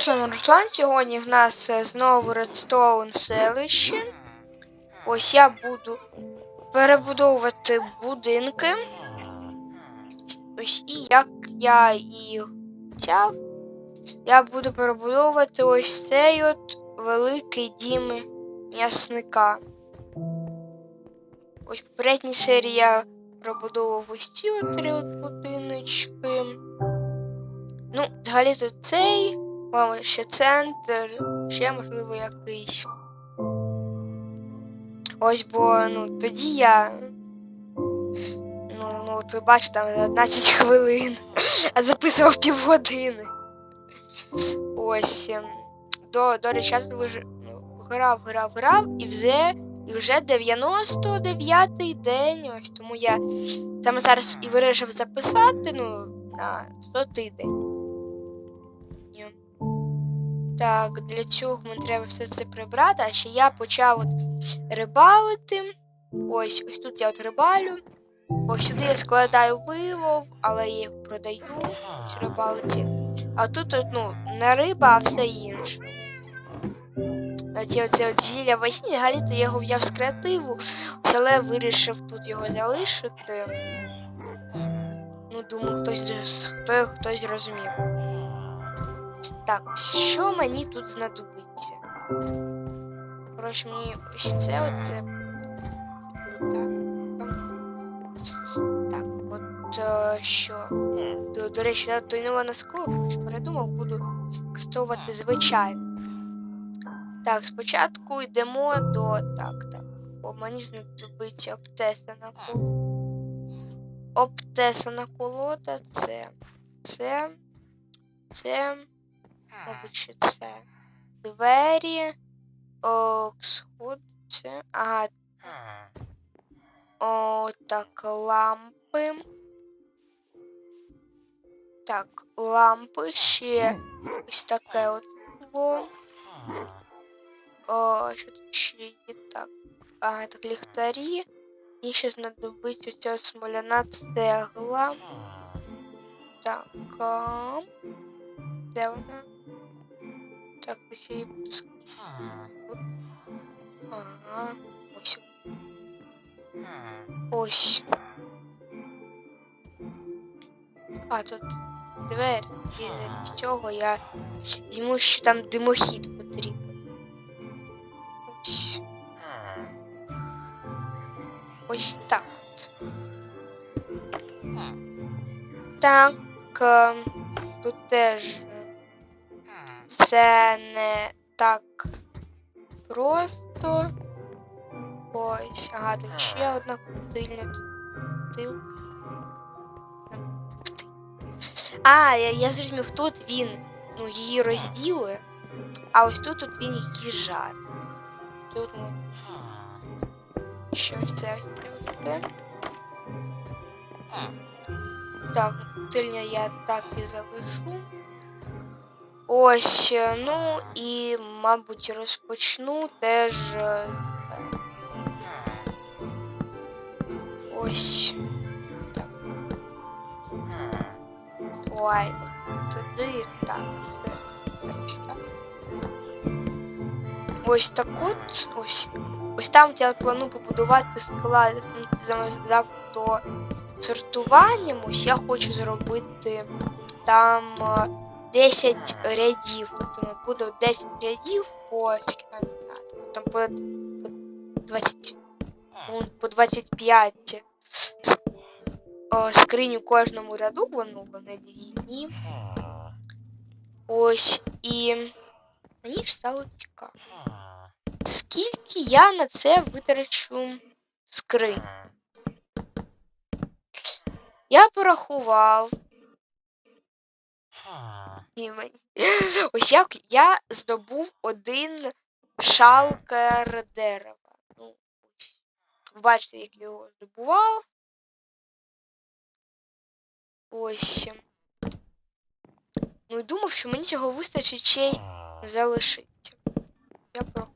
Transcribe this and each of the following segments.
Персона Руслан, сьогодні в нас е, знову Редстоун селище. Ось я буду перебудовувати будинки. Ось і як я і хотів, я буду перебудовувати ось цей от великий дім м'ясника. Ось попередній серії я пробудовував ось ці от три от будиночки. Ну, взагалі то цей, о, ще центр, ще можливо якийсь. Ось бо ну тоді я. Ну, ну от ви бачите, там 11 хвилин, а записував півгодини. Ось. ем, До, до речі, я вже ну, грав, грав, грав, і вже, і вже 99-й день. Ось тому я саме зараз і вирішив записати, ну, на 100-й день. Так, для цього мені треба все це прибрати, а ще я почав от рибалити. Ось, ось тут я от рибалю. Ось сюди я складаю вилов, але я їх продаю ось рибалці. А тут от, ну, не риба, а все інше. Оці оце от зілля весні, взагалі-то я його взяв з креативу, але вирішив тут його залишити. Ну, думаю, хтось хто, хтось зрозумів. Так, що мені тут знадобиться? Коротше, мені ось це оце. Так, от е, що. До, до речі, я той на скло передумав, буду використовувати звичайно. Так, спочатку йдемо до. Так, так. О, мені знадобиться обтесана колода. Обтесана колода, це. Це. Це. Мабуть, ще це. Двері. О, сход. Це. Ага. О, так, лампи. Так, лампи ще ось таке от було. О, що тут ще є? Так. Ага, так, ліхтарі. Мені ще знадобиться ця смоляна цегла. Так. а, Де вона? Так, ось її пуск- Ага. Ось. Ось. А, тут двері. І з цього я візьму, що там димохід потрібен. Ось. Ось так. Так. е, Тут теж все не так просто. Ось, ага, тут ще одна котильня. Котилка. А, я, я зрозумів, тут він ну, її розділує, а ось тут от він її жарить. Тут ну, що ось це ось це. Так, котильня я так і залишу. Ось, е, ну і, мабуть, розпочну теж. е, Ось. Так. Ой, туди так. Ось так. Ось так от, ось. Ось там я планую побудувати склад з автосортуванням. Ось я хочу зробити там е, 10 рядів. Тобто ну, буде 10 рядів по там по, по 20 ну, по 25 о, скриню кожному ряду, воно вони двійні. Ось і мені ж стало цікаво. Скільки я на це витрачу скринь? Я порахував. Ось як я здобув один шалкер дерева. Ну. Бачите, як я його здобував. Ось. Ну і думав, що мені цього вистачить ще й залишиться. Я про.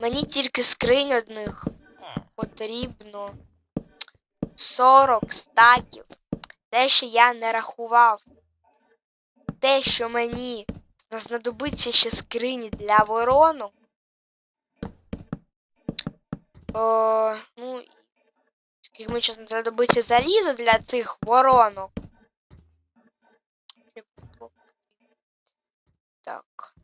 Мені тільки скринь одних потрібно 40 стаків. Те, що я не рахував. те, що мені знадобиться ще скрині для воронок. О, ну, скільки мені зараз знадобиться залізо для цих воронок. Так.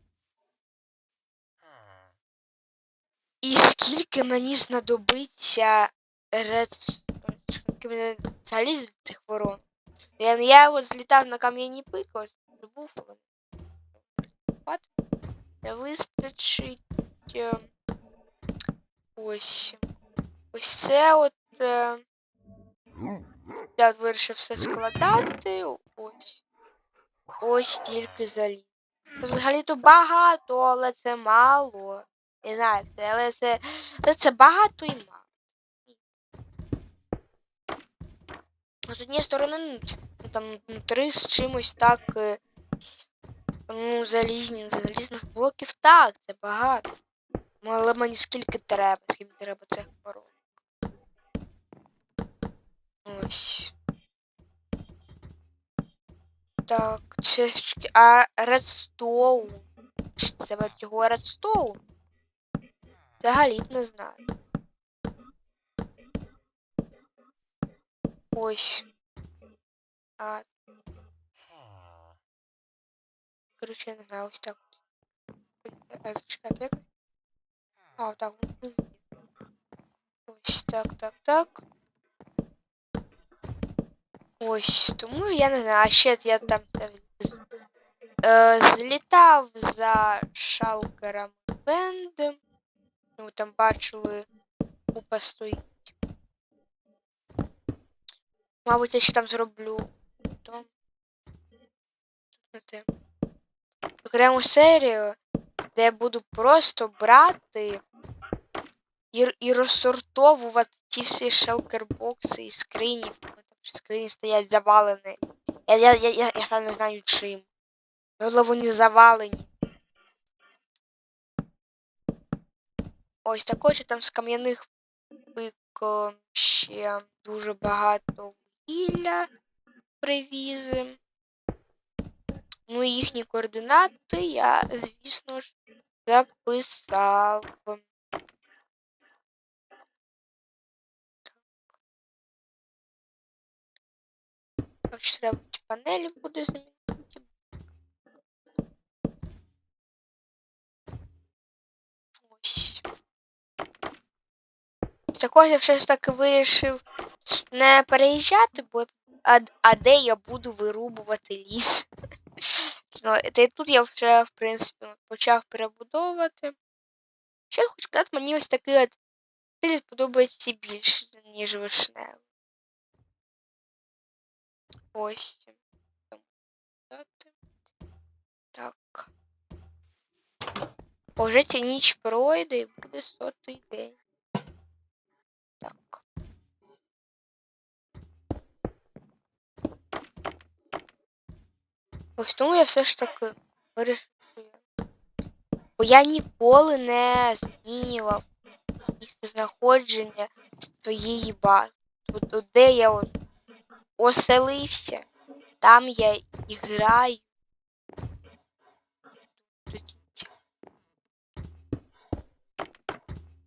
І скільки мені знадобиться ред... Скільки мені заліз для цих ворон? Я, от злітав на кам'яні пики, ось був. От. Не вистачить. Ось. Ось це от. Я вирішив все складати. Ось. Ось тільки заліз. Взагалі-то багато, але це мало. Не знаю, це, але це, але це багато і мало. З однієї сторони, ну, там ну, три з чимось так. е, Ну, залізні, залізних блоків так, це багато. Ну, але мені скільки треба, скільки треба цих пород. Ось. Так, це а редстоун. Чи Це цього редстоун? Взагалі не знаю. Ось. А, короче, я не знаю, ось так. А, зачекайте, як? А, так. вот. Ось так, так, так. Ось, тому я не знаю, а ще я там е, злітав за шалкером Бендом. Ну, там бачили купа стоїть. Мабуть, я ще там зроблю. То... Окрему серію, де я буду просто брати і, і розсортовувати ті всі шелкербокси і скрині. ж скрині стоять завалені. Я, я, я, я, я сам не знаю чим. Можливо, вони завалені. Ось також там з кам'яних пик ще дуже багато вугілля привіз. Ну їхні координати я, звісно ж, записав. Так треба панелі буде замінити. Ось. Також я все ж таки вирішив не переїжджати, бо а, а де я буду вирубувати ліс. Ну, та й тут я вже, в принципі, почав перебудовувати. Ще хочу сказати, мені ось такий от стиль подобається більше, ніж вишневий. Ось. Так. Уже ця ніч пройде і буде сотий день. Так. Ось тому я все ж таки вирішив. Бо я ніколи не змінював знаходження своєї бази. От де я от оселився, там я і граю.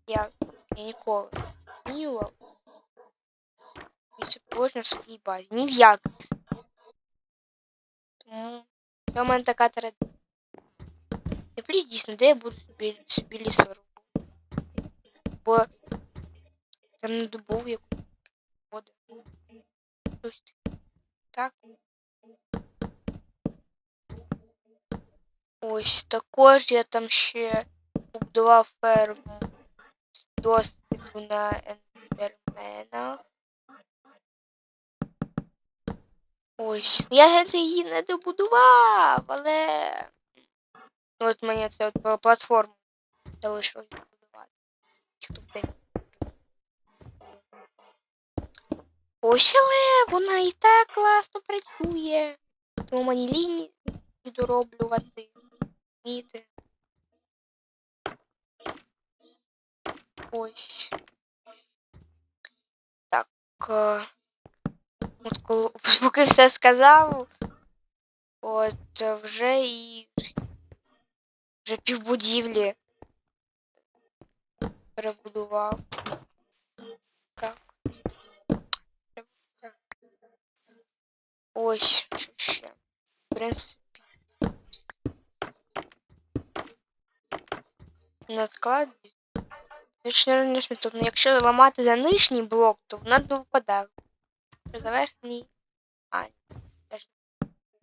Я, я ніколи не змінював місце положення в своїй базі. Ні в як. Це у мене така традиція. Я плюс дійсно, де я буду собі, собі ліс вирубувати. Бо там не добув яку воду. Так. Ось також я там ще побудував ферму досвіду на ендерменах. Ось. Я її не добудував, але. Ну, от мені це от пла- платформу залишилось в день. Ось, але вона і так класно працює. Тому мені лінії дороблювати. Міти. Ось. Так. От поки все сказав. От вже і вже півбудівлі перебудував. Так. Ось що ще. В принципі. На складі. Точно раніше, тобто, якщо ламати за нижній блок, то вона не випадає. Що за верхній. А.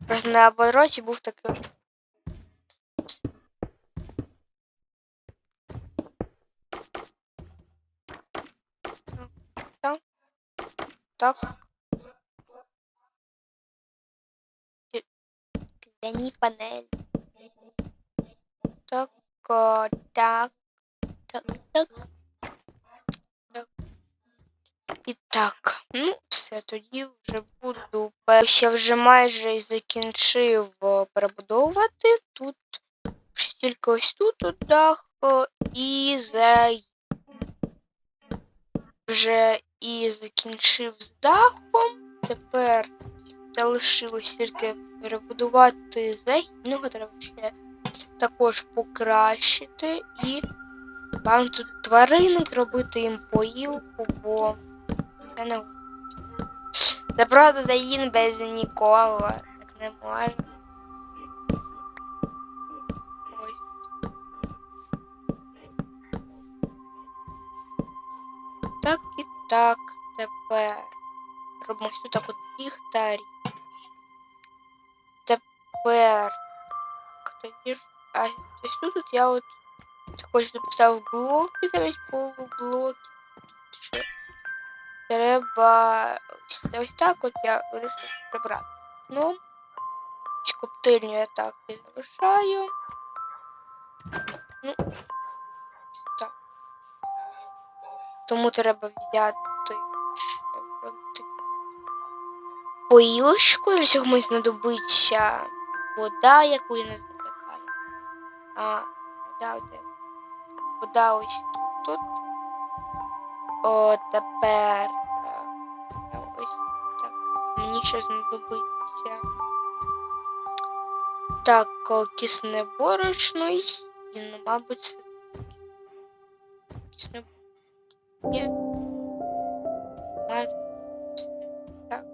Просто на обороті був такий. Так. Так. Так, о, так, так, так. Так. І так, ну, все, тоді вже буду. Я вже майже закінчив перебудовувати. Тут тільки ось тут дах і за вже і закінчив з дахом. Тепер залишилось тільки перебудувати загін. Його треба ще також покращити і вам тут тваринок робити їм поїлку, бо це не це правда загін без ніколи. Так не можна. Так і так тепер. Робимо ось тут так от ліхтарі. Тепер. Тоді ж. А ось тут от я от також записав блоки замість полублоків. Треба ось, так от я вирішив прибрати. Ну, коптильню я так і залишаю. Ну, так. Тому треба взяти поїлочку, цього знадобиться вода, яку я не звикаю. А, вода де? Вода ось тут. О, тепер. Ще знадобиться. Так, кисне борошно і, ну, мабуть, кисне є. Так,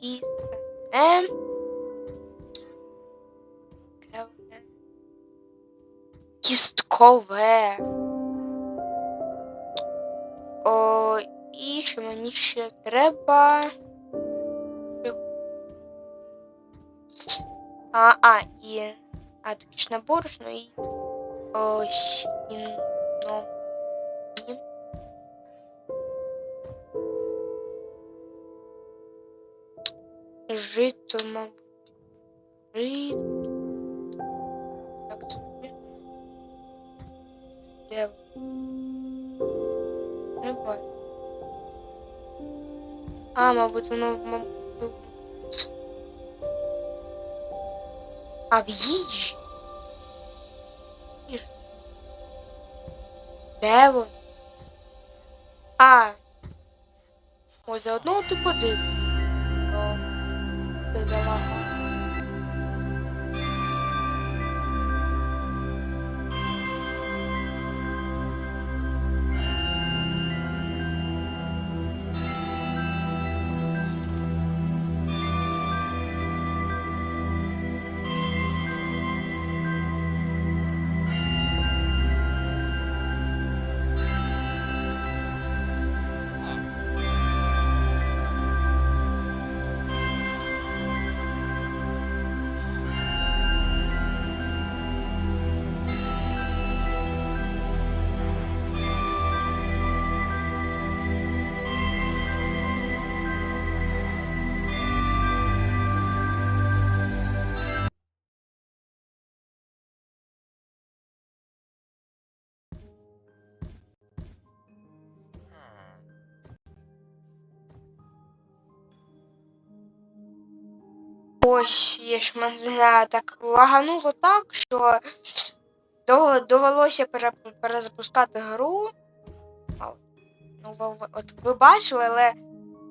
кисне. Кісткове. О, і що мені ще треба. А, а, і. А, точно борошно і. Ось. І, ну. і. Жито, мабуть. Жито. Так, це. Де? Не бачу. А, мабуть, воно, мабуть. А в їжі? Їж. Де? А. Ось заодно ти подивись. Це залагало. Ось мене так лагануло так, що довелося перезапускати гру. Ну, от ви бачили, але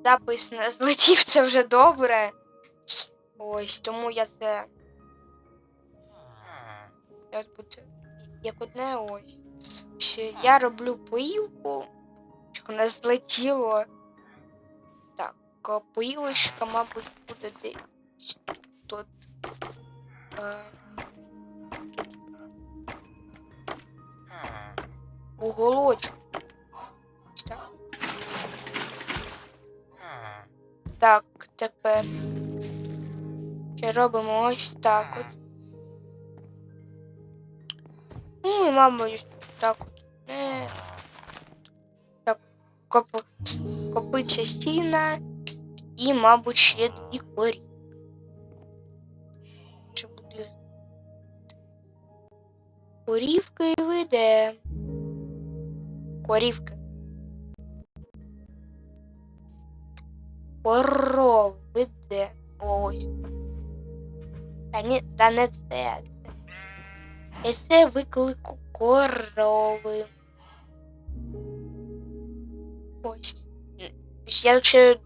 запис не злетів це вже добре. Ось, тому я це. Як одне ось. Я роблю поїлку, щоб вона злетіло. Так, поїлочка, мабуть, буде десь тут. Е, уголочку. Так. Так, тепер ще робимо ось так от. Ну і мабуть так от. Е, так, коп, копиться стіна і, мабуть, ще дві корі. Корівки і вийде. Корівки. Коров вийде. Ось. Та ні, та не це. Це виклику корови. Ось. Я ще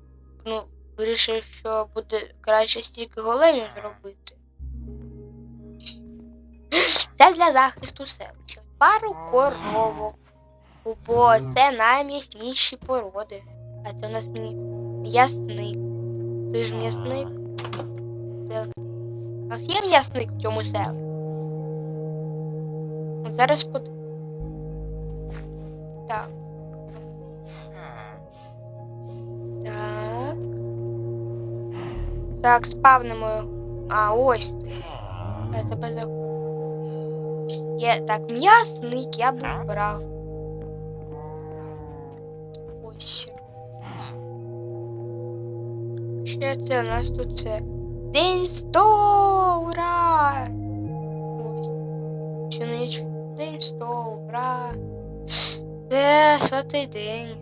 ну, вирішив, що буде краще стільки големів зробити. Це для захисту селища. Пару коровок. Бо це найм'ясніші породи. А це у нас мені м'ясник. Ти ж м'ясник. Це... У нас є м'ясник в цьому селі. От Зараз под... Так. Так. Так, спавнимо. А, ось. Я тебе за... Є, так, м'ясник, я був прав. Ось. Що це у нас тут це? День сто! Ура! Ось. Чинич. День сто, ура! Це сотий день.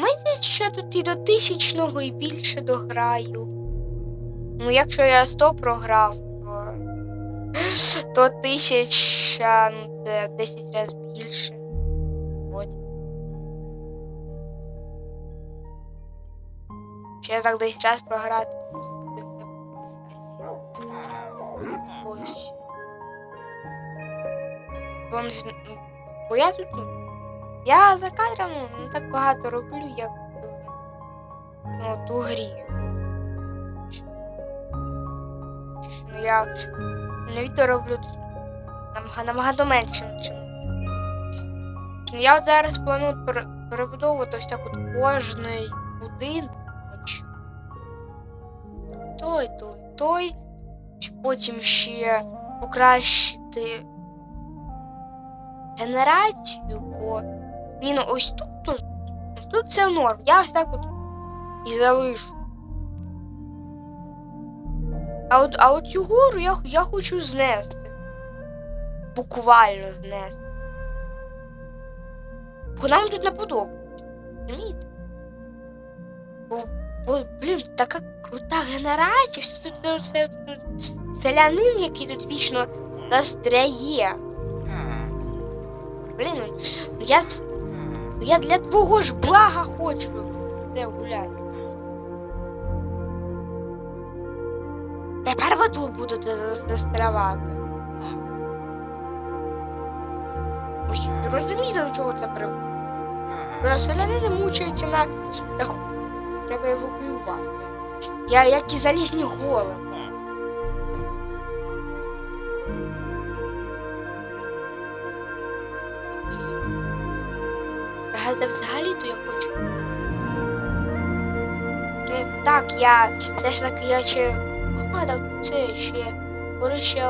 Мені що тут і до тисячного і більше дограю. Ну, якщо я 100 програв, то, тисяча, ну це в 10 разів більше. От. Ще так 10 раз програти. Ось. Вон, ну, бо я тут. ну, Я за кадром ну, не так багато роблю, як ну, от у грі. Ну, я на відео роблю набагато менше. Чим. Ну, я от зараз планую перебудовувати ось так от кожний будинок. Той, той, той. Потім ще покращити генерацію, бо він ось тут, тут все норм. Я ось так от і залишу. А от, а цю гору я, я хочу знести. Буквально знести. Бо нам тут не подобається. Розумієте? Бо, бо, блін, така крута генерація, все тут все, все селянин, який тут вічно застряє. Блін, ну, я, ну я для твого ж блага хочу де гуляти. Тепер ви тут будете зас- застрявати. Ось розумієте, до чого це приводить? Селянини мучаються на. Треба евакуювати. Я як і залізні голи. Та взагалі-то я хочу. Ну, так, я все ж таки я ще. А, так це ще. Скоро ще